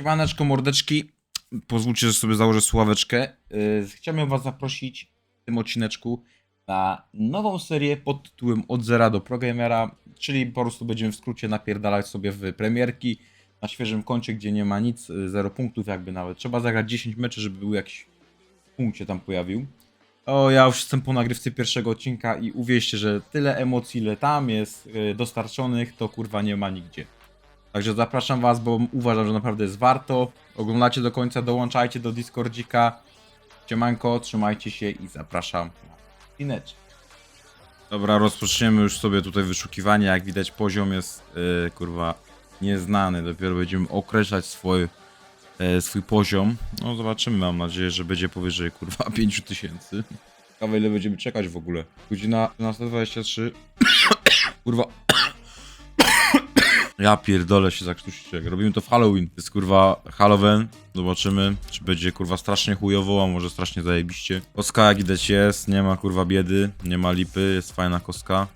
Siemaneczko, mordeczki. Pozwólcie, że sobie założę sławeczkę. Yy, Chciałbym was zaprosić w tym odcineczku na nową serię pod tytułem Od zera do Progamera, czyli po prostu będziemy w skrócie napierdalać sobie w premierki na świeżym koncie, gdzie nie ma nic, yy, zero punktów jakby nawet. Trzeba zagrać 10 meczy, żeby był jakiś punkt się tam pojawił. O, ja już jestem po nagrywce pierwszego odcinka i uwierzcie, że tyle emocji, ile tam jest yy, dostarczonych, to kurwa nie ma nigdzie. Także zapraszam was, bo uważam, że naprawdę jest warto. Oglądacie do końca, dołączajcie do Discordzika. Siemanko, trzymajcie się i zapraszam na odcineczek. Dobra, rozpoczniemy już sobie tutaj wyszukiwanie. Jak widać poziom jest, yy, kurwa, nieznany. Dopiero będziemy określać swój, yy, swój poziom. No zobaczymy, mam nadzieję, że będzie powyżej, kurwa, 5000. Ciekawe ile będziemy czekać w ogóle. Godzina 12.23. kurwa, ja pierdolę się zakrztusić, jak robimy to w Halloween. To jest kurwa Halloween. Zobaczymy, czy będzie kurwa strasznie chujowo, a może strasznie zajebiście. Koska jak widać jest, nie ma kurwa biedy, nie ma lipy, jest fajna koska.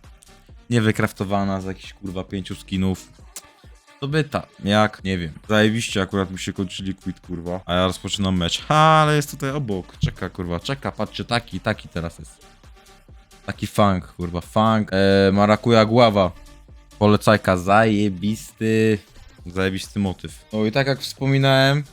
Nie wykraftowana z jakichś kurwa pięciu skinów. To byta, jak? Nie wiem. Zajebiście akurat mi się kończy liquid kurwa. A ja rozpoczynam mecz. Ha, ale jest tutaj obok. Czeka kurwa, czeka, patrzcie, taki, taki teraz jest. Taki funk, kurwa, funk. Eee, marakuja gława. Polecajka, zajebisty, zajebisty motyw. No i tak jak wspominałem,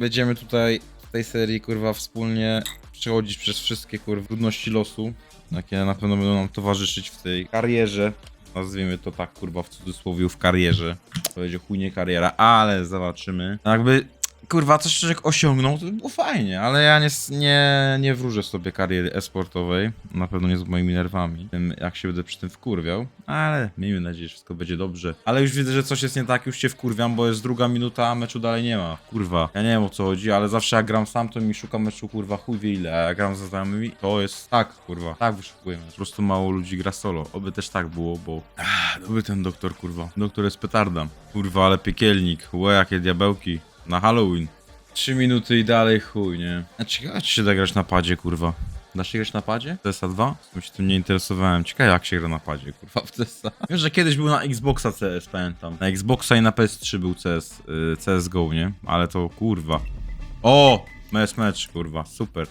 będziemy tutaj w tej serii, kurwa, wspólnie przechodzić przez wszystkie, kurwa, trudności losu, jakie na pewno będą nam towarzyszyć w tej karierze. Nazwijmy to tak, kurwa, w cudzysłowie, w karierze. To będzie chujnie kariera, ale zobaczymy. Jakby, kurwa, coś człowiek osiągnął, to by było fajnie, ale ja nie, nie, nie wróżę sobie kariery e-sportowej. Na pewno nie z moimi nerwami. Tym, jak się będę przy tym wkurwiał. Ale miejmy nadzieję, że wszystko będzie dobrze. Ale już widzę, że coś jest nie tak, już się wkurwiam, bo jest druga minuta, a meczu dalej nie ma. Kurwa. Ja nie wiem o co chodzi, ale zawsze jak gram sam, to mi szuka meczu, kurwa, chuj wie ile. A jak gram ze znajomymi, to jest tak, kurwa. Tak wyszukujemy. Po prostu mało ludzi gra solo. Oby też tak było, bo... Ah, dobry ten doktor, kurwa. Doktor jest petarda. Kurwa, ale piekielnik. Łe, jakie diabełki. Na Halloween. Trzy minuty i dalej chuj, nie? A ciekawe, czy się da grać na padzie, kurwa. Da się grać na padzie? CSA 2? W sumie się tym nie interesowałem. Ciekawe jak się gra na padzie, kurwa, w CSA. Wiem, że kiedyś był na Xboxa CS, pamiętam. Na Xboxa i na PS3 był CS, y, CSGO, nie? Ale to kurwa. O! Mecz, mecz, kurwa, super.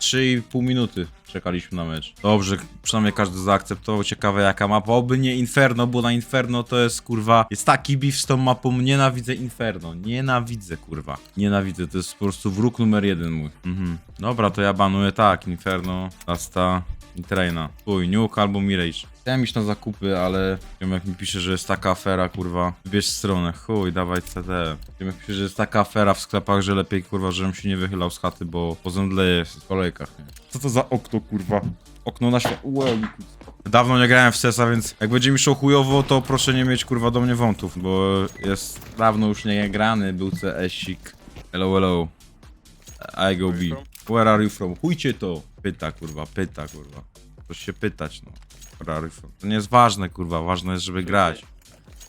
3,5 minuty czekaliśmy na mecz. Dobrze, przynajmniej każdy zaakceptował. Ciekawe jaka mapa. Oby nie Inferno, bo na Inferno to jest kurwa. Jest taki beef z tą mapą. Nienawidzę Inferno. Nienawidzę kurwa. Nienawidzę. To jest po prostu wróg numer jeden mój. Mhm. Dobra, to ja banuję tak. Inferno, Asta i Traina. Uj, Nuke albo Mirage. Chciałem iść na zakupy, ale wiem jak mi pisze, że jest taka afera, kurwa. Wybierz stronę, chuj, dawaj CD. Wiem jak pisze, że jest taka afera w sklepach, że lepiej, kurwa, żebym się nie wychylał z chaty, bo pozemdleję w kolejkach, nie? Co to za okno, kurwa? Okno na świat... Dawno nie grałem w CESa, więc jak będzie mi szło chujowo, to proszę nie mieć, kurwa, do mnie wątów, bo jest dawno już nie grany, był CS-sik. Hello, hello. I go B. Where are you from? Chujcie to. Pyta, kurwa, pyta, kurwa. Coś się pytać, no. Where are you from? To nie jest ważne, kurwa, ważne jest, żeby grać.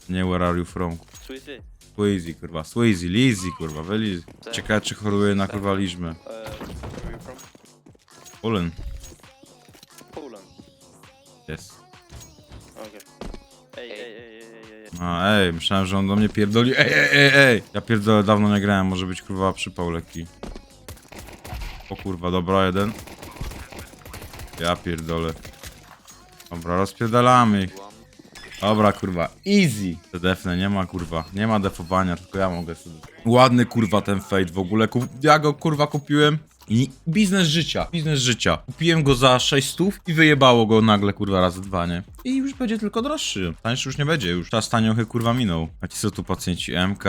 Nie where are you from. Sweezy. Squeezy, kurwa, Squeezy, Lizzy, kurwa, wyliz. Ciekawe, czy choruje na, kurwa, liczbę. Uh, where are you from? Polen. Poland. Jest. Okay. Ej, ej, ej, ej, ej, ej. A, ej, myślałem, że on do mnie pierdoli. Ej, ej, ej, ej! Ja pierdolę, dawno nie grałem, może być, kurwa, przypał lekki. O kurwa, dobra, jeden. Ja pierdolę. Dobra, rozpierdalamy ich. Dobra, kurwa, easy. Te defne, nie ma, kurwa, nie ma defowania, tylko ja mogę sobie. Ładny, kurwa, ten fade w ogóle. Kup... Ja go, kurwa, kupiłem. I biznes życia, biznes życia. Kupiłem go za 600 i wyjebało go nagle, kurwa, razy dwa, nie? I już będzie tylko droższy. Tańszy już nie będzie, już czas taniochy, kurwa, minął. A ci są tu pacjenci MK,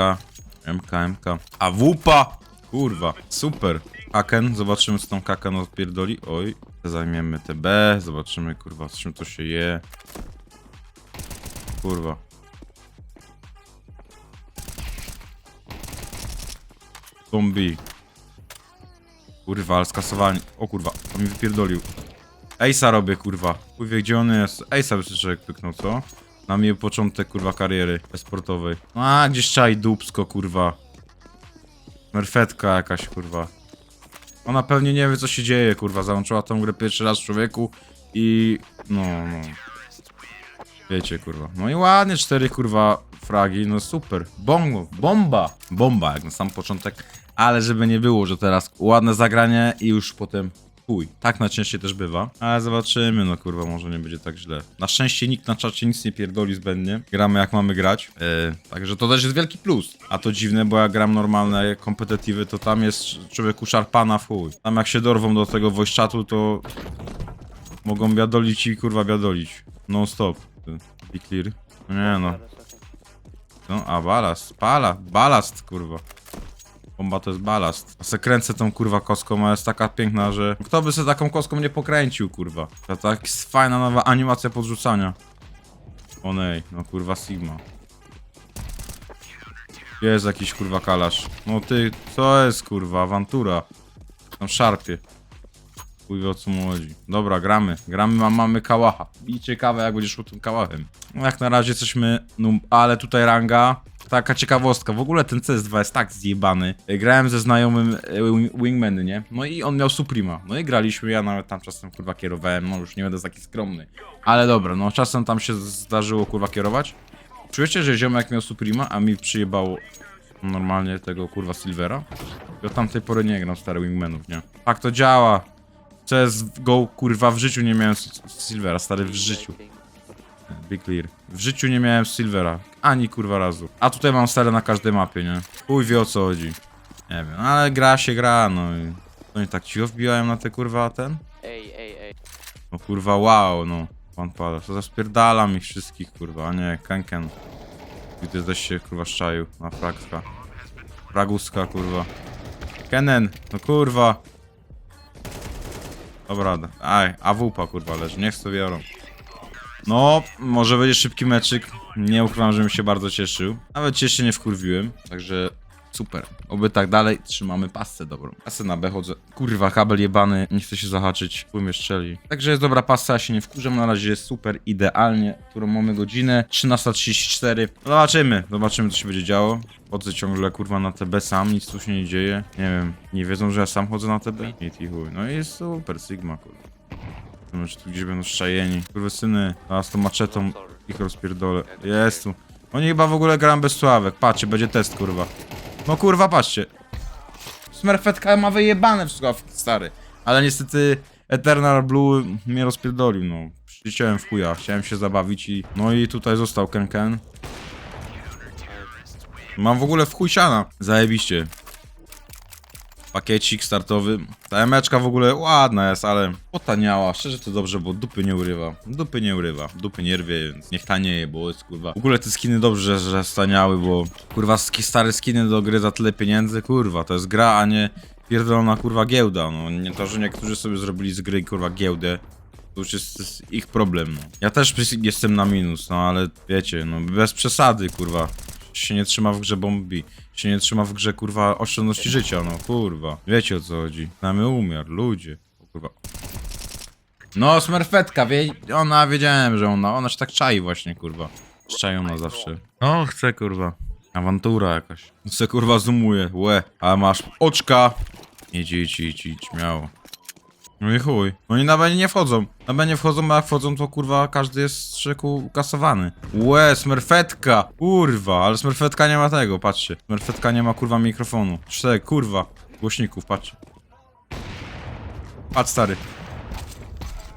MK, MK. A wupa! Kurwa, super. Kaken, zobaczymy co tam Kaken odpierdoli. Oj, zajmiemy TB, zobaczymy, kurwa, z czym to się je. Kurwa. Zombie. Kurwa, ale skasowali. O kurwa, to mi wypierdolił. Ejsa robię, kurwa. Chuj gdzie on jest. Ejsa by człowiek pyknął, co? Na mnie początek, kurwa, kariery sportowej. A, gdzieś czaj dupsko, kurwa. Merfetka jakaś, kurwa. Ona pewnie nie wie, co się dzieje, kurwa. Załączyła tą grę pierwszy raz człowieku i... No, no. Wiecie, kurwa. No i ładnie, cztery, kurwa, fragi, no super. Bongo, bomba. Bomba, jak na sam początek. Ale żeby nie było, że teraz ładne zagranie i już potem chuj. Tak najczęściej też bywa. Ale zobaczymy, no kurwa, może nie będzie tak źle. Na szczęście nikt na czacie nic nie pierdoli zbędnie. Gramy jak mamy grać. Yy, także to też jest wielki plus. A to dziwne, bo jak gram normalne kompetytywy, to tam jest człowieku szarpana w chuj. Tam jak się dorwą do tego voice to mogą biadolić i kurwa biadolić. Non stop. Be clear. Nie no. No, a balast. Bala, balast, kurwa. Bomba to jest balast. A se kręcę tą kurwa kostką, a jest taka piękna, że kto by se taką kostką nie pokręcił, kurwa. To tak jest fajna nowa animacja podrzucania. O nej, no kurwa Sigma. Jest jakiś kurwa kalasz. No ty, co jest kurwa, awantura. Tam szarpie. Chuj o co mu chodzi. Dobra, gramy. Gramy, ma, mamy kałacha. I ciekawe jak będzie szło tym kałachem. No jak na razie jesteśmy, no ale tutaj ranga. Taka ciekawostka, w ogóle ten CS2 jest tak zjebany. Grałem ze znajomym e, wing- Wingmany, nie? No i on miał Suprema. No i graliśmy, ja nawet tam czasem kurwa kierowałem, no już nie będę taki skromny. Ale dobra, no czasem tam się zdarzyło kurwa kierować. Czujecie, że ziomek miał Suprema, a mi przyjebało normalnie tego kurwa Silvera? Ja od tamtej pory nie gram stary Wingmanów, nie? Tak to działa. CSGO kurwa w życiu nie miałem Silvera, stary w życiu. Be clear. W życiu nie miałem Silvera. Ani kurwa razu. A tutaj mam stare na każdej mapie, nie? Chuj wie o co chodzi. Nie wiem, ale gra się gra, no i... No i tak cicho wbijałem na te kurwa ten? Ej, ej, ej. No kurwa wow, no. Pan pada. To zaspierdalam ich wszystkich kurwa, a nie Kenken. Gdy też się kurwa szczaił na fragska. Fraguska kurwa. Kenen, no kurwa. Dobra, aj, AWP kurwa leży, niech to biorą. No, może będzie szybki meczyk. Nie ukrywam, że mi się bardzo cieszył. Nawet się nie wkurwiłem, także super. Oby tak dalej, trzymamy pasę dobrą. Pasę na B chodzę. Kurwa, kabel jebany, nie chcę się zahaczyć, chuj mnie strzeli. Także jest dobra pasa, ja się nie wkurzam, na razie jest super, idealnie, którą mamy godzinę, 13.34. Zobaczymy, zobaczymy co się będzie działo. Chodzę ciągle kurwa na TB sam, nic tu się nie dzieje. Nie wiem, nie wiedzą, że ja sam chodzę na TB? Nie chuj. No i jest super, Sigma kurwa. Czy tu gdzieś będą szczajeni. Kurwy syny, a z tą maczetą ich rozpierdolę. Jest tu. Oni chyba w ogóle grają bez sławek. Patrzcie, będzie test, kurwa. No kurwa, patrzcie. Smurfetka ma wyjebane w stary. Ale niestety Eternal Blue mnie rozpierdolił, no. Przyciąłem w chuja, chciałem się zabawić i... No i tutaj został Ken Ken. Mam w ogóle w chuj siana. Zajebiście. Pakiecik startowy. Ta emeczka w ogóle ładna jest, ale potaniała. Szczerze to dobrze, bo dupy nie urywa. Dupy nie urywa. Dupy nie rwie, więc niech tanieje, bo jest kurwa. W ogóle te skiny dobrze, że staniały, bo kurwa stare skiny do gry za tyle pieniędzy, kurwa. To jest gra, a nie pierdolona kurwa giełda. No nie to, że niektórzy sobie zrobili z gry kurwa giełdę. To już jest, jest ich problem, no. Ja też jestem na minus, no ale wiecie, no bez przesady, kurwa. Się nie trzyma w grze bombi. Się nie trzyma w grze, kurwa, oszczędności życia, no kurwa. Wiecie o co chodzi. Znamy umiar, ludzie. O, kurwa. No, smerfetka, wie... ona, wiedziałem, że ona, ona się tak czai właśnie, kurwa. Czają na zawsze. No, chcę, kurwa. Awantura jakaś. Chcę, kurwa, zoomuje. Łe, a masz oczka. Idź, idź, idź, idź, miało. No i chuj. Oni na B nie wchodzą. Na B nie wchodzą, a jak wchodzą, to kurwa każdy jest szyku kasowany. Łe, smerfetka! Kurwa, ale smerfetka nie ma tego, patrzcie. Smerfetka nie ma kurwa mikrofonu. Cztery, kurwa. Głośników, patrzcie. Patrz stary.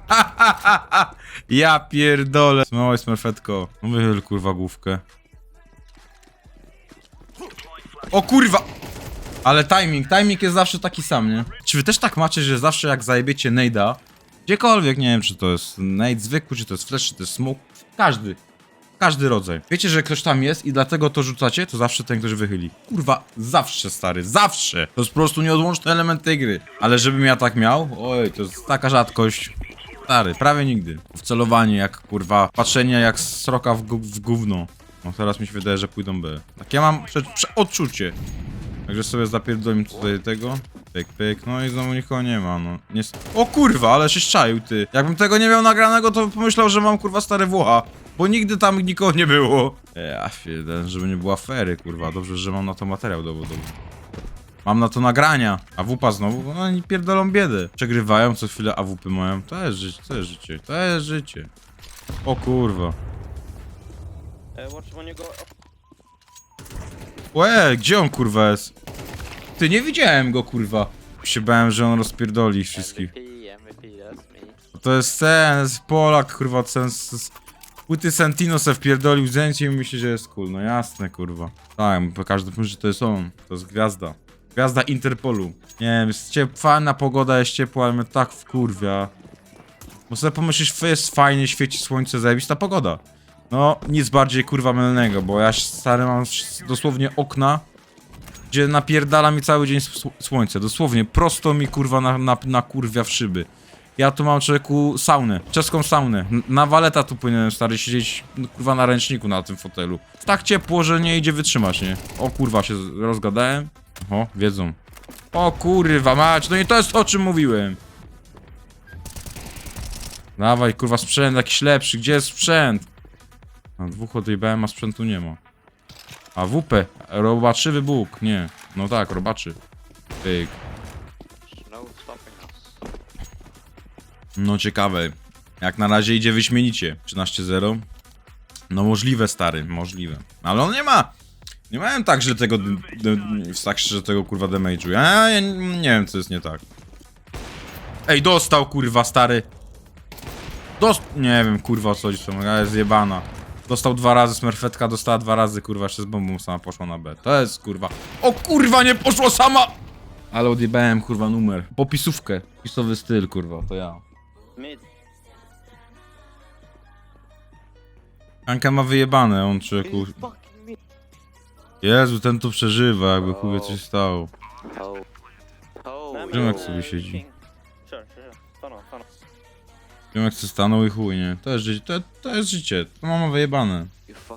Ha, ha, ha, ha. Ja pierdolę. Małe smerfetko. No wychyl kurwa główkę. O kurwa! Ale timing, timing jest zawsze taki sam, nie? Czy wy też tak macie, że zawsze jak zajebiecie Nade'a, gdziekolwiek, nie wiem czy to jest Nade zwykły, czy to jest flash, czy to jest smoke, każdy, każdy rodzaj. Wiecie, że ktoś tam jest i dlatego to rzucacie, to zawsze ten ktoś wychyli. Kurwa, zawsze stary, zawsze! To jest po prostu nieodłączny element tej gry. Ale żebym ja tak miał, oj, to jest taka rzadkość. Stary, prawie nigdy. W celowanie jak kurwa, patrzenie jak sroka w, w gówno. No teraz mi się wydaje, że pójdą B. Tak ja mam prze, prze odczucie. Także sobie zapierdolim tutaj tego. Pyk, pyk, no i znowu nikogo nie ma, no. Nie... O kurwa, ale się szczaił, ty. Jakbym tego nie miał nagranego, to pomyślał, że mam kurwa stare Włocha. Bo nigdy tam nikogo nie było. Ja jeden, żeby nie było afery, kurwa. Dobrze, że mam na to materiał dowodowy. Mam na to nagrania. A wupa znowu, no oni pierdolą biedę. Przegrywają co chwilę, a wupy mają. To jest życie, to jest życie, to jest życie. O kurwa. E, watch. Łe, gdzie on kurwa jest? Ty, nie widziałem go kurwa. Się bałem, że on rozpierdoli wszystkich. MVP, MVP, that's me. To jest jest Polak, kurwa, z płyty Santino se wpierdolił zdjęcie i myśli, że jest cool. No jasne, kurwa. Tak, bo każdy mówi, że to jest on. To jest gwiazda. Gwiazda Interpolu. Nie wiem, jest ciep, fajna pogoda, jest ciepła, ale mnie tak wkurwia. Bo sobie pomyślisz, "F- jest fajnie, świeci słońce, zajebista pogoda. No, nic bardziej kurwa mylnego, bo ja stary mam dosłownie okna, gdzie napierdala mi cały dzień słońce. Dosłownie, prosto mi kurwa na, na, na kurwia w szyby. Ja tu mam człowieku saunę, czeską saunę. Na waleta tu powinienem stary siedzieć kurwa na ręczniku na tym fotelu. Tak ciepło, że nie idzie wytrzymać, nie? O kurwa się rozgadałem. O, wiedzą. O kurwa mać, no i to jest o czym mówiłem. Dawaj kurwa sprzęt jakiś lepszy, gdzie jest sprzęt? A dwóch odjebałem, a sprzętu nie ma. A WP, robaczywy Bóg, nie. No tak, robaczy. Pyk. No ciekawe. Jak na razie idzie wyśmienicie. 13-0. No możliwe, stary, możliwe. Ale on nie ma. Nie mają tak, że tego. Tak szczerze tego kurwa damage'u. Ja, ja nie wiem, co jest nie tak. Ej, dostał kurwa, stary. Dost... Nie wiem, kurwa, co chodzi, jest zjebana. Dostał dwa razy, smerfetka dostała dwa razy, kurwa, jeszcze z bombą sama poszła na B. To jest, kurwa. O kurwa, nie poszło sama! Ale odjebałem, kurwa, numer. Popisówkę. Pisowy styl, kurwa, to ja. Mid. Anka ma wyjebane, on fucking mid. Jezu, ten to przeżywa, jakby wie, coś stało. No. sobie siedzi. Wiem jak se stanął i chuj, nie? To jest życie, to, to jest życie. To mama wyjebane.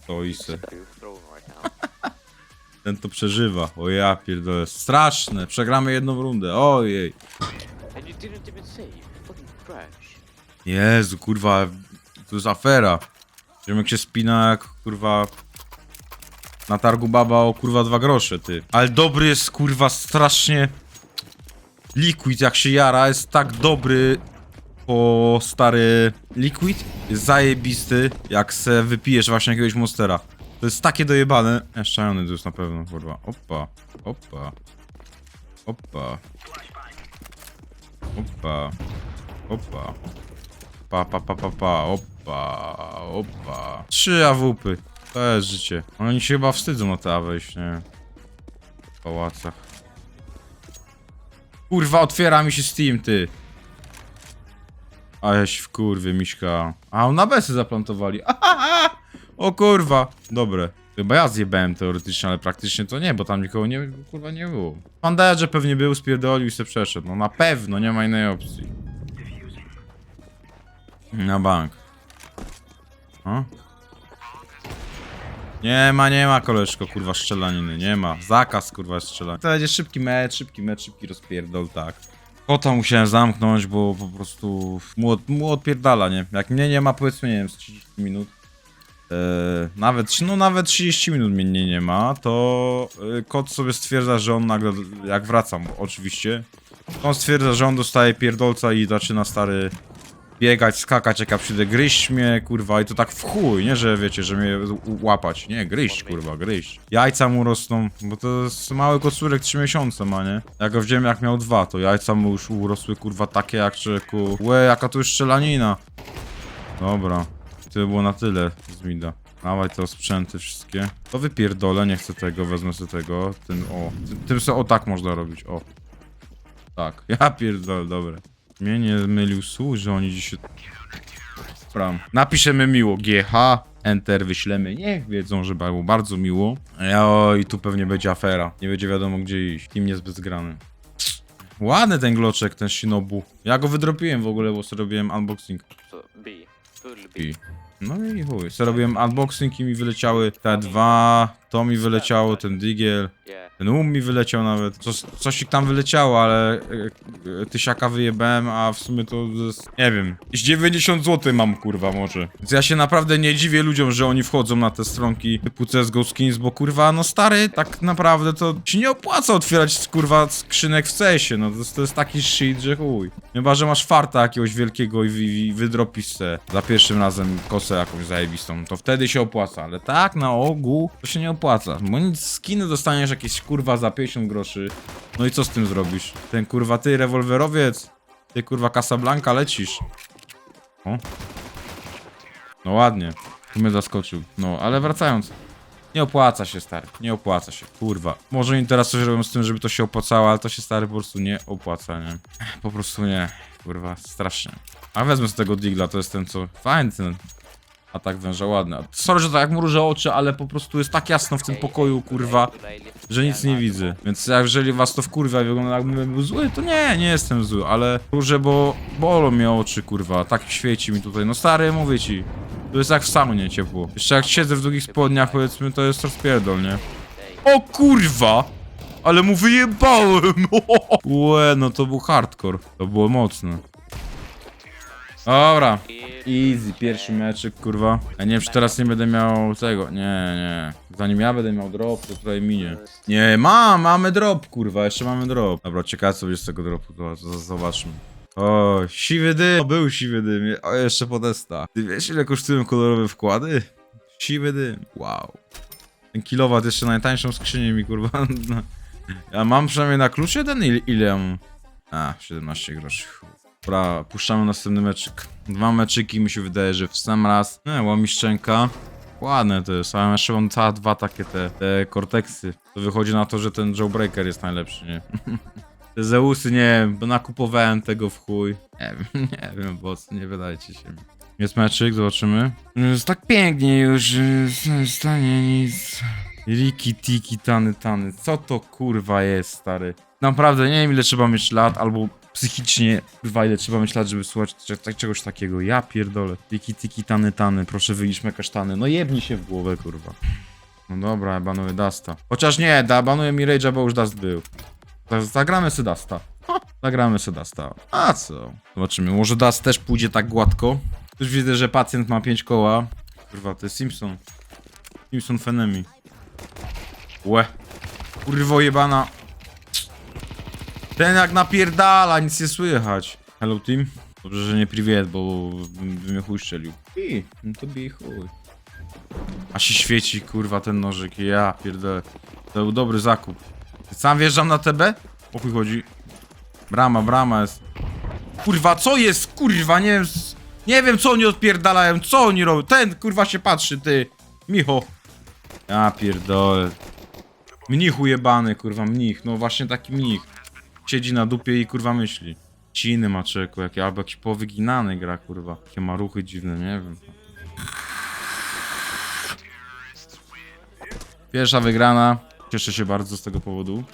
To i se. you throw right now. Ten to przeżywa. O ja pierdolę. Straszne. Przegramy jedną rundę. Ojej. Jezu, kurwa. To jest afera. Ziomek się spina jak, kurwa... Na targu baba o kurwa dwa grosze, ty. Ale dobry jest, kurwa, strasznie... Liquid, jak się jara, jest tak dobry... Po stary... Liquid jest zajebisty, jak se wypijesz właśnie jakiegoś monstera. To jest takie dojebane. Jeszcze to jest na pewno, kurwa. Opa, opa. Opa. Opa. Opa. Pa, pa, pa, pa, pa, opa, opa. Trzy AWP. To jest życie. Oni się chyba wstydzą na te wejść, nie? W pałacach. Kurwa, otwiera mi się Steam, ty. A jaś w kurwie, miśka. A, on na besy zaplantowali. O kurwa. Dobre. Chyba ja zjebałem teoretycznie, ale praktycznie to nie, bo tam nikogo nie, kurwa nie było. Pandajerze pewnie był, spierdolił i se przeszedł. No na pewno, nie ma innej opcji. Na bank. O? Nie ma, nie ma koleżko, kurwa, strzelaniny, nie ma. Zakaz, kurwa, strzelania. To będzie szybki mecz, szybki mecz, szybki rozpierdol, tak. Kota musiałem zamknąć, bo po prostu mu, od, mu odpierdala, nie? Jak mnie nie ma, powiedzmy, nie wiem, z 30 minut, e, nawet, no nawet 30 minut mnie nie, nie ma, to e, kot sobie stwierdza, że on nagle, jak wracam, oczywiście, on stwierdza, że on dostaje pierdolca i zaczyna stary biegać, skakać, jak ja przyjdę, gryźć mnie, kurwa, i to tak w chuj, nie, że wiecie, że mnie łapać, nie, gryźć, kurwa, gryźć. Jajca mu rosną, bo to jest mały kocurek, 3 miesiące ma, nie? Ja go wziąłem jak miał dwa, to jajca mu już urosły, kurwa, takie jak człowieku, łe, jaka to już. Dobra, to by było na tyle z mida. Dawaj te sprzęty wszystkie. To wypierdolę, nie chcę tego, wezmę sobie tego, tym, o, tym, tym sobie, o tak można robić, o. Tak, ja pierdolę, dobre. Mnie nie mylił słuch, że oni dzisiaj... Bram. Napiszemy miło GH, Enter wyślemy. Niech wiedzą, że było bardzo miło. Ja, oj, tu pewnie będzie afera. Nie będzie wiadomo gdzie iść. Team niezbyt zgrany. Ładny ten gloczek, ten Shinobu. Ja go wydropiłem w ogóle, bo sobie robiłem unboxing. B. Totally B. No i chuj. sobie robiłem unboxing i mi wyleciały te dwa, to mi wyleciało, ten digiel. Ten um mi wyleciał nawet. Coś, coś ich tam wyleciało, ale e, e, tysiaka wyjebałem, a w sumie to jest, nie wiem, z 90 zł mam kurwa może. Więc ja się naprawdę nie dziwię ludziom, że oni wchodzą na te stronki typu CSGO Skins, bo kurwa, no stary, tak naprawdę to się nie opłaca otwierać kurwa skrzynek w CS-ie, no to, jest- to jest taki shit, że chuj. Chyba, że masz farta jakiegoś wielkiego i, i, i wydropisz se za pierwszym razem kostkę kosę jakąś zajebistą, to wtedy się opłaca, ale tak na ogół to się nie opłaca, bo nic skiny dostaniesz jakieś kurwa za 50 groszy, no i co z tym zrobisz? Ten kurwa ty rewolwerowiec, ty kurwa Casablanca lecisz. O. No ładnie, tu mnie zaskoczył, no ale wracając. Nie opłaca się, stary. Nie opłaca się. Kurwa. Może oni teraz coś robią z tym, żeby to się opłacało, ale to się, stary, po prostu nie opłaca, nie? Po prostu nie. Kurwa, strasznie. A wezmę z tego digla, to jest ten, co... Fajny ten atak węża, ładny. Sorry, że tak jak mrużę oczy, ale po prostu jest tak jasno w tym pokoju, kurwa, że nic nie widzę. Więc jak jeżeli was to wkurwia i wygląda jakbym był zły, to nie, nie jestem zły, ale mrużę, bo bolą mnie oczy, kurwa. Tak świeci mi tutaj. No stary, mówię ci. To jest jak w saunie ciepło. Jeszcze jak siedzę w długich spodniach, powiedzmy, to jest rozpierdol, nie? O kurwa! Ale mu wyjebałem! Łe, no to był hardcore. To było mocne. Dobra. Easy, pierwszy meczyk, kurwa. Ja nie wiem, czy teraz nie będę miał tego. Nie, nie. Zanim ja będę miał drop, to tutaj minie. Nie, ma, mamy drop, kurwa, jeszcze mamy drop. Dobra, ciekawe co będzie z tego dropu, to, zobaczmy. O, siwy dym. Był siwy dym. O, jeszcze podesta. Ty wiesz, ile kosztują kolorowe wkłady? Siwy dym. Wow. Ten kilowat jeszcze najtańszą skrzynię mi, kurwa. Ja mam przynajmniej na klucz jeden? Ile, ile mam? A, 17 groszy. chuj. Dobra, puszczamy następny meczyk. Dwa meczyki mi się wydaje, że w sam raz. Nie, łamiszczenka. Ładne to jest, ale jeszcze mam cała dwa takie te, te korteksy. To wychodzi na to, że ten Jawbreaker jest najlepszy, nie? Te Zeusy, nie wiem, bo nakupowałem tego w chuj. Nie wiem, nie wiem, bo nie wydajcie się. Jest meczyk, zobaczymy. Jest tak pięknie już, że nie stanie nic. Riki, tiki, tany, tany. Co to kurwa jest, stary? Naprawdę, nie wiem ile trzeba mieć lat, albo psychicznie, kurwa, ile trzeba lat, żeby słuchać tak- czegoś takiego. Ja pierdolę. Riki, tiki, tany, tany. Proszę wyliczmy kasztany. No jebnij się w głowę, kurwa. No dobra, banuję Dasta. Chociaż nie, da, banuję mi Rage'a, bo już Dust był. Zagramy sobie Dasta. Zagramy sobie Dasta. A co? Zobaczymy, może Dust też pójdzie tak gładko. Już widzę, że pacjent ma 5 koła. Kurwa, to jest Simpson. Simpson Fenemi. Łe. Kurwo jebana. Ten jak napierdala, nic nie słychać. Hello team. Dobrze, że nie privet, bo bym bym mnie chuj strzelił. I, no to bij chuj. A się świeci, kurwa, ten nożyk. Ja pierdolę. To był dobry zakup. Sam wjeżdżam na TB? O chuj chodzi. Brama, brama jest. Kurwa, co jest? Kurwa, nie wiem. Nie wiem, co oni odpierdalają, co oni robią. Ten, kurwa, się patrzy, ty. Micho. Ja pierdolę. Mnichu jebany, kurwa, mnich. No właśnie taki mnich. Siedzi na dupie i kurwa myśli. Ciny ma czeku, jakie, albo jakiś powyginany gra, kurwa. Jakie ma ruchy dziwne, nie wiem. Pierwsza wygrana. Cieszę się bardzo z tego powodu.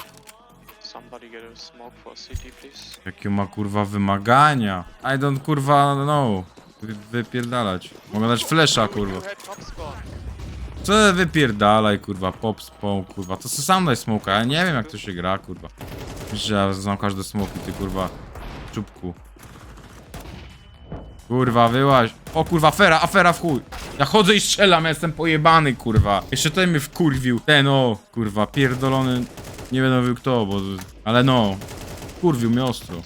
Somebody get a smoke for city, please. Jakie ma kurwa wymagania. I don't kurwa know. Wy, wypierdalać. Mogę dać flesza kurwa. You had top spawn. Co wypierdalaj kurwa, pop spawn kurwa. To co sam daj smoka, ja nie wiem jak to się gra kurwa. Że ja znam każde smoki, ty kurwa. Czubku. Kurwa, wyłaź. O kurwa, afera, afera w chuj. Ja chodzę i strzelam, ja jestem pojebany kurwa. Jeszcze ten mnie wkurwił. Ten o, kurwa, pierdolony. Nie będę mówił kto, bo... Ale no. Kurwił mnie ostro.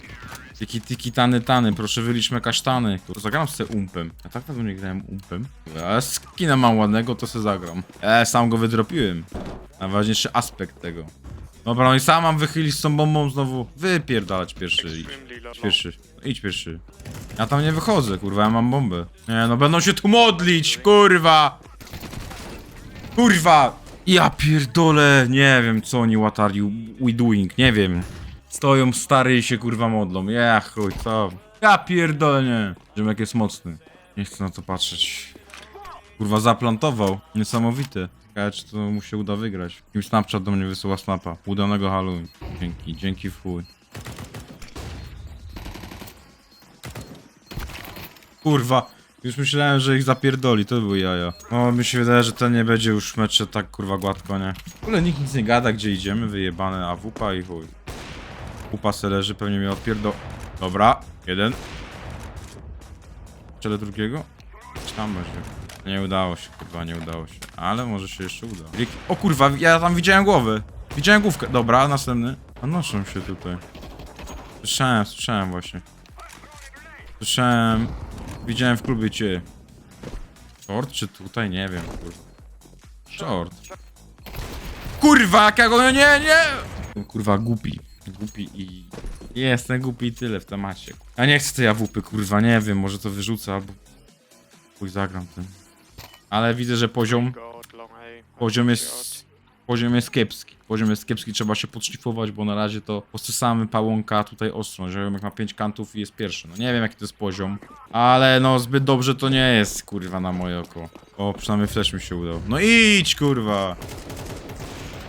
Tiki tiki tany tany, proszę wyliczmy kasztany. To zagram z tym umpem. Ja tak dawno nie grałem umpem. Ja skina mam ładnego, to se zagram. E, sam go wydropiłem. Najważniejszy aspekt tego. Dobra, no i sam mam wychylić z tą bombą znowu. Wypierdalać pierwszy. Idź, pierwszy. Idź pierwszy. Ja tam nie wychodzę, kurwa, ja mam bombę. Nie, no będą się tu modlić, kurwa! Kurwa! Ja pierdolę, nie wiem co oni you we doing, nie wiem. Stoją stary i się kurwa modlą. Ja chuj, co? Ja pierdolę, nie. Ziomek jest mocny. Nie chcę na to patrzeć. Kurwa zaplantował. Niesamowite. Ciekawe, czy to mu się uda wygrać. Kim Snapchat do mnie wysyła snapa. Udanego Halloween. Dzięki, dzięki w chuj. Kurwa, już myślałem, że ich zapierdoli, to były jaja. O, mi się wydaje, że to nie będzie już mecze tak kurwa gładko, nie? W ogóle nikt nic nie gada, gdzie idziemy, wyjebane AWP i chuj. Upa se leży, pewnie mnie odpierdo... Dobra, jeden. Czele drugiego? Tam będzie? Nie udało się, kurwa, nie udało się. Ale może się jeszcze uda. O kurwa, ja tam widziałem głowę. Widziałem główkę. Dobra, następny. A noszą się tutaj. Słyszałem, słyszałem właśnie. Słyszałem... Widziałem w klubie cię. Short czy tutaj? Nie wiem, kurwa. Short. Kurwa, jak ja go... Nie, nie! Kurwa, głupi. Głupi i... Jestem głupi i tyle w temacie. A nie chcę tej awupy, kurwa, nie wiem, może to wyrzucę albo... Pój zagram tym. Ale widzę, że poziom... Poziom jest... Poziom jest kiepski. Poziom jest kiepski, trzeba się podszlifować, bo na razie to posysamy pałąka tutaj ostro. Ziomek ma 5 kantów i jest pierwszy. No nie wiem jaki to jest poziom. Ale no zbyt dobrze to nie jest, kurwa, na moje oko. O, przynajmniej flash mi się udał. No idź, kurwa!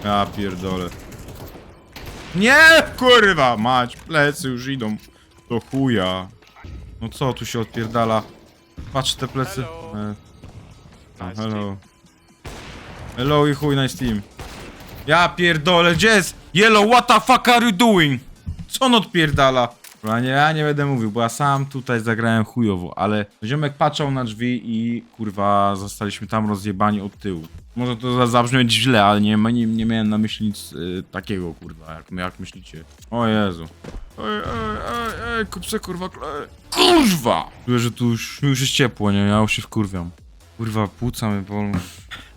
Ja pierdolę. Nie, kurwa! Mać, plecy już idą. Do chuja. No co tu się odpierdala? Patrz te plecy. Hello. E, Nice hello. Hello i chuj, nice team. Ja pierdolę, gdzie jest? Yellow, what the fuck are you doing? Co on odpierdala? Dobra, nie, ja nie będę mówił, bo ja sam tutaj zagrałem chujowo, ale ziomek patrzał na drzwi i kurwa zostaliśmy tam rozjebani od tyłu. Może to za- zabrzmieć źle, ale nie, nie, nie miałem na myśli nic y, takiego kurwa, jak, jak myślicie. O Jezu. Ej, ej, ej, ej, kup se kurwa klej. Kurwa! Czuję, że tu już, już jest ciepło, nie? Ja już się wkurwiam. Kurwa, płuca mnie bolą.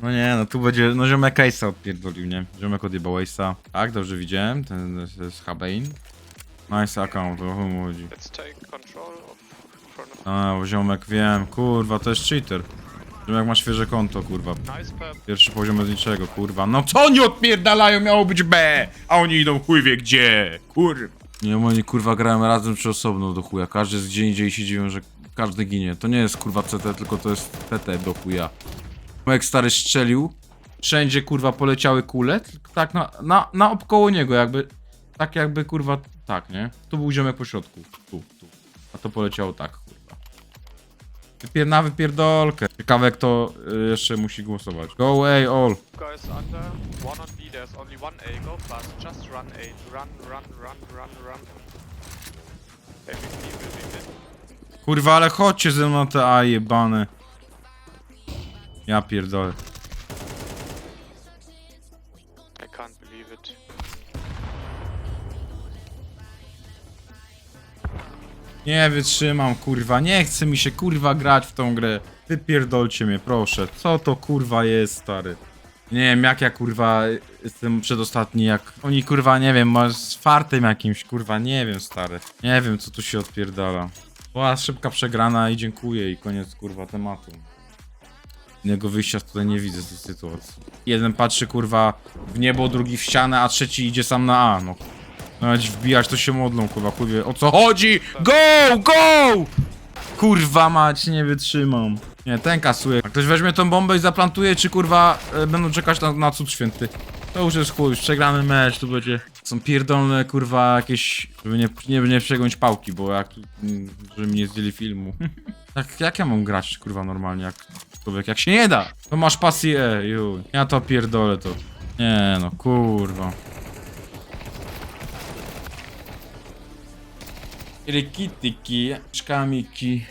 No nie, no tu będzie, no ziomek Ace'a odpierdolił, nie? Ziomek odjebał Ace'a. Tak, dobrze widziałem, ten to jest Habein. Nice account, o chuj mu chodzi. Let's take control of front of A, bo ziomek, wiem, kurwa, to jest cheater. Ziomek ma świeże konto, kurwa. Pierwszy poziom bez niczego, kurwa. No co oni odpierdalają? Miało być B, a oni idą chuj wie gdzie, kurwa. Nie, oni kurwa grają razem czy osobno do chuja. Każdy jest gdzie indziej i się dziwią, że każdy ginie. To nie jest kurwa CT, tylko to jest TT do chuja. Jak stary strzelił, wszędzie kurwa poleciały kule, tak na, na, na obkoło niego jakby, tak jakby kurwa, tak nie? Tu był ziomek po środku, tu, tu. A to poleciało tak kurwa. Wypierna wypierdolkę. Ciekawe kto y, jeszcze musi głosować. Go away all. Guys under. One on B. There's only one A. Go fast. Just run A. Run, run, run, run, run. Hey, we B will be mid. Kurwa, ale chodźcie ze mną na te A jebane. Ja pierdolę. Nie wytrzymam, kurwa. Nie chce mi się, kurwa, grać w tą grę. Wypierdolcie mnie, proszę. Co to, kurwa, jest, stary? Nie wiem, jak ja, kurwa, jestem przedostatni, jak... Oni, kurwa, nie wiem, może z fartem jakimś, kurwa, nie wiem, stary. Nie wiem, co tu się odpierdala. Była szybka przegrana i dziękuję i koniec, kurwa, tematu. Innego wyjścia tutaj nie widzę z tej sytuacji. Jeden patrzy, kurwa, w niebo, drugi w ścianę, a trzeci idzie sam na A, no. Nawet wbijać to się modlą, kurwa, chuj o co chodzi? Go, go! Kurwa mać, nie wytrzymam. Nie, ten kasuje. A ktoś weźmie tą bombę i zaplantuje, czy kurwa e, będą czekać na, na cud święty? To już jest chuj, już przegrany mecz, tu będzie... Są pierdolne, kurwa, jakieś... Żeby nie, nie, nie przegiąć pałki, bo jak... mm, Żeby mi nie zdjęli filmu. tak, jak ja mam grać, kurwa, normalnie, jak... Człowiek, jak się nie da? To masz pasję, e, juj. Ja to pierdolę to. Nie no, kurwa. Rikitiki, szkamiki.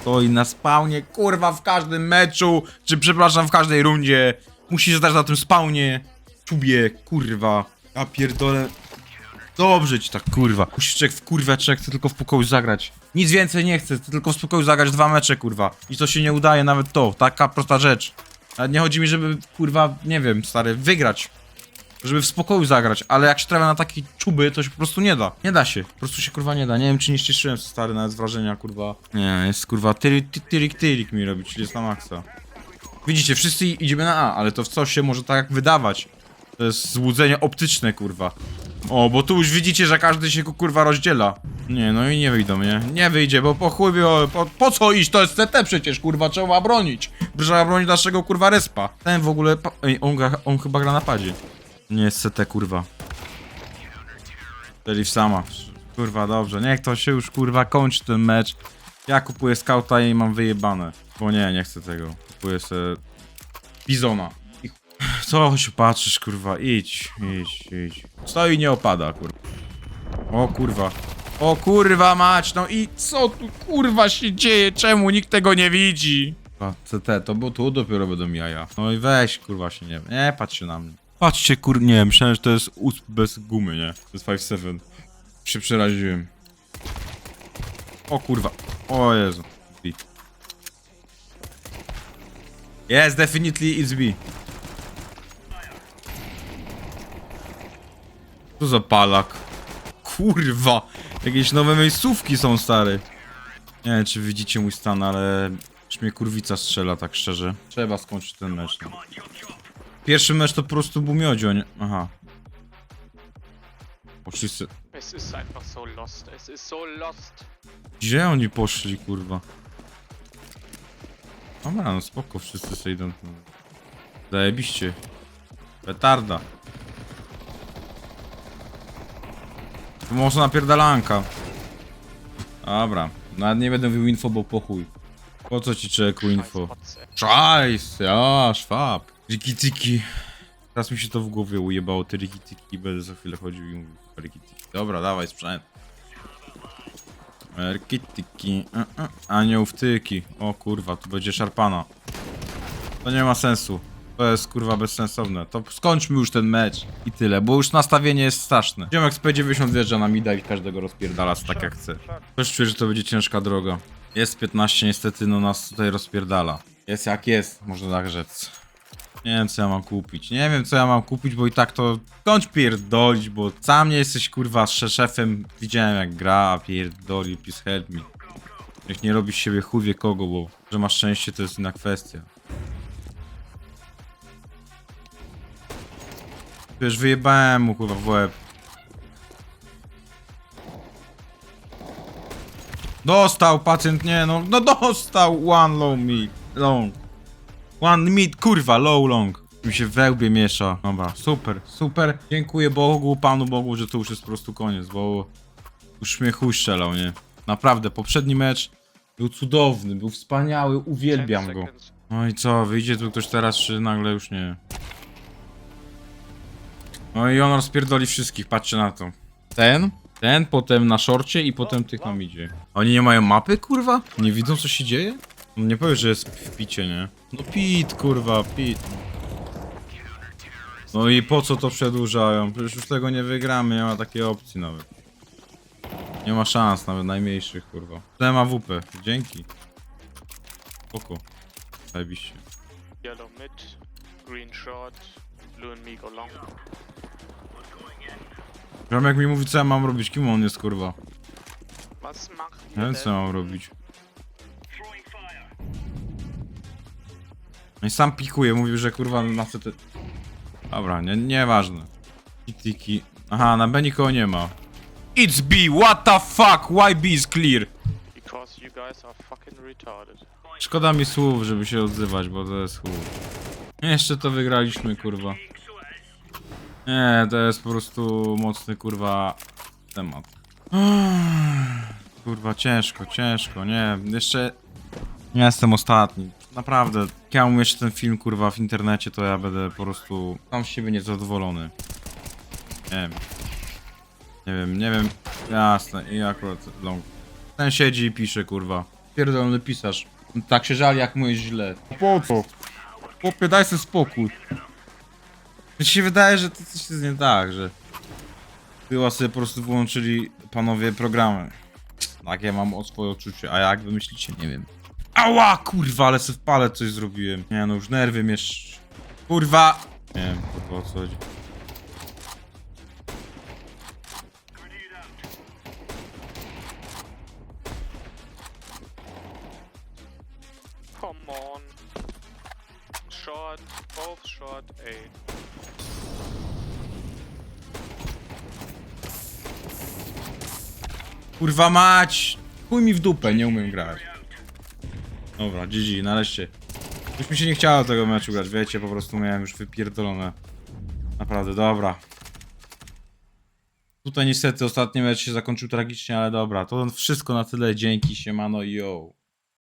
Stoi na spawnie, kurwa, w każdym meczu, czy przepraszam, w każdej rundzie. Musi stać na tym spawnie. Czubie, kurwa. Ja pierdolę. Dobrze ci tak, kurwa. Musisz czek w kurwa, czy chcę tylko w pokoju zagrać. Nic więcej nie chcę, chcę tylko w spokoju zagrać dwa mecze, kurwa. I to się nie udaje, nawet to. Taka prosta rzecz. Ale nie chodzi mi, żeby, kurwa, nie wiem, stary, wygrać żeby w spokoju zagrać, ale jak się trafia na takie czuby, to się po prostu nie da. Nie da się, po prostu się kurwa nie da. Nie wiem, czy nie ścieszyłem się stary nawet z wrażenia, kurwa. Nie, jest kurwa tyrik, ty- tyrik, mi robi, czyli jest na maksa. Widzicie, wszyscy idziemy na A, ale to w coś się może tak wydawać. To jest złudzenie optyczne, kurwa. O, bo tu już widzicie, że każdy się kurwa rozdziela. Nie, no i nie wyjdą, nie? Nie wyjdzie, bo po chuj, po, po co iść? To jest CT przecież, kurwa, trzeba bronić. Trzeba bronić naszego kurwa respa. Ten w ogóle, Ej, on, on chyba gra na padzie. Nie jest CT, kurwa. Czyli sama. Kurwa, dobrze. Niech to się już, kurwa, kończy ten mecz. Ja kupuję skauta i mam wyjebane. Bo nie, nie chcę tego. Kupuję sobie Bizona. Co się patrzysz, kurwa? Idź, idź, idź. Stoi i nie opada, kurwa. O kurwa. O kurwa mać, no i co tu kurwa się dzieje? Czemu nikt tego nie widzi? CT, to bo tu dopiero będą jaja. No i weź, kurwa się nie Nie, patrz na mnie. Patrzcie, kur... Nie, myślałem, że to jest usp bez gumy, nie? To jest 5-7. Się przeraziłem. O kurwa. O Jezu. I- Yes, definitely it's B. Co za palak? Kurwa! Jakieś nowe miejscówki są, stary. Nie wiem, czy widzicie mój stan, ale... Już mnie kurwica strzela, tak szczerze. Trzeba skończyć ten mecz. No. Pierwszy mecz to po prostu był miodzioń. Aha. Poszli se... Es ist einfach so lost. Es ist so lost. Gdzie oni poszli, kurwa? Dobra, no spoko, wszyscy sobie idą. Zajebiście. Petarda. Tu Można napierdalanka. Dobra, nawet nie będę mówił info, bo po chuj. Po co ci czeku info? Scheiß Fotze. Szajs, ja, szwab. Riki tiki. Teraz mi się to w głowie ujebało, te riki tiki i będę za chwilę chodził i mówił riki tiki. Dobra, dawaj sprzęt. Riki tiki. a, a, Anioł wtyki. O kurwa, tu będzie szarpana. To nie ma sensu. To jest kurwa bezsensowne. To skończmy już ten mecz i tyle, bo już nastawienie jest straszne. Ziomek z P90 wjeżdża na mida i każdego rozpierdala tak jak chce. Też czuję, że to będzie ciężka droga. Jest 15, niestety no nas tutaj rozpierdala. Jest jak jest, można tak rzec. Nie wiem co ja mam kupić. Nie wiem co ja mam kupić, bo i tak to kończ pierdolić, bo sam nie jesteś kurwa sze- szefem. Widziałem jak gra, a pierdoli, please help me. Niech nie robisz siebie chuj wie kogo, bo że masz szczęście to jest inna kwestia. Wiesz, wyjebałem mu kurwa w łeb. Dostał pacjent, nie no, no dostał one low mid, long. One mid, kurwa, low long. Mi się we łbie miesza. Dobra, super, super. Dziękuję Bogu, Panu Bogu, że to już jest po prostu koniec, bo już mnie chuj strzelał, nie? Naprawdę, poprzedni mecz był cudowny, był wspaniały, uwielbiam 10 go. No i co, wyjdzie tu ktoś teraz, czy nagle już nie? No i on rozpierdoli wszystkich, patrzcie na to. Ten, ten, potem na szorcie i potem tych nam idzie. Oni nie mają mapy, kurwa? Nie widzą, co się dzieje? Nie powie, że jest w picie, nie? No pit, kurwa, pit. No i po co to przedłużają? Przecież już tego nie wygramy, nie ma takiej opcji nawet. Nie ma szans, nawet najmniejszych, kurwa. Ten ma WP, dzięki. Spoko. Zajebiście. Yellow mid. Green short. Blue and me go long. Ziomek mi mówi, co ja mam robić, kim on jest, kurwa. Was macht ihr wiem, co ja mam robić. No i sam pikuje, mówił, że kurwa na CT... Dobra, nie, nieważne. Tiki. Aha, na B nikogo nie ma. It's B, what the fuck, why B is clear? Because you guys are fucking retarded. Szkoda mi słów, żeby się odzywać, bo to jest chuj. Jeszcze to wygraliśmy, kurwa. Nie, to jest po prostu mocny, kurwa, temat. Kurwa, ciężko, ciężko, nie, jeszcze... Nie jestem ostatni. Naprawdę, jak ja umieszczę ten film, kurwa, w internecie, to ja będę po prostu sam z siebie niezadowolony. Nie wiem. Nie wiem, nie wiem. Jasne, i akurat long. Ten siedzi i pisze, kurwa. Pierdolony pisarz. Tak się żali, jak mu jest źle. Po co? Chłopie, daj sobie spokój. Mi się wydaje, że to coś jest nie tak, że... Chyba sobie po prostu wyłączyli panowie programy. Tak, ja mam o swoje odczucie, a jak wy myślicie? Nie wiem. Ała, kurwa, ale sobie w pale coś zrobiłem. Nie no, już nerwy mnie... sz- Kurwa! Nie wiem, kurwa, o co chodzi. Come on. Short. Both short. A. Kurwa mać! Chuj mi w dupę, nie umiem grać. Dobra, GG, nareszcie. Już mi się nie chciało tego meczu grać, wiecie, po prostu miałem już wypierdolone. Naprawdę, dobra. Tutaj niestety ostatni mecz się zakończył tragicznie, ale dobra, to wszystko na tyle, dzięki, siemano, yo.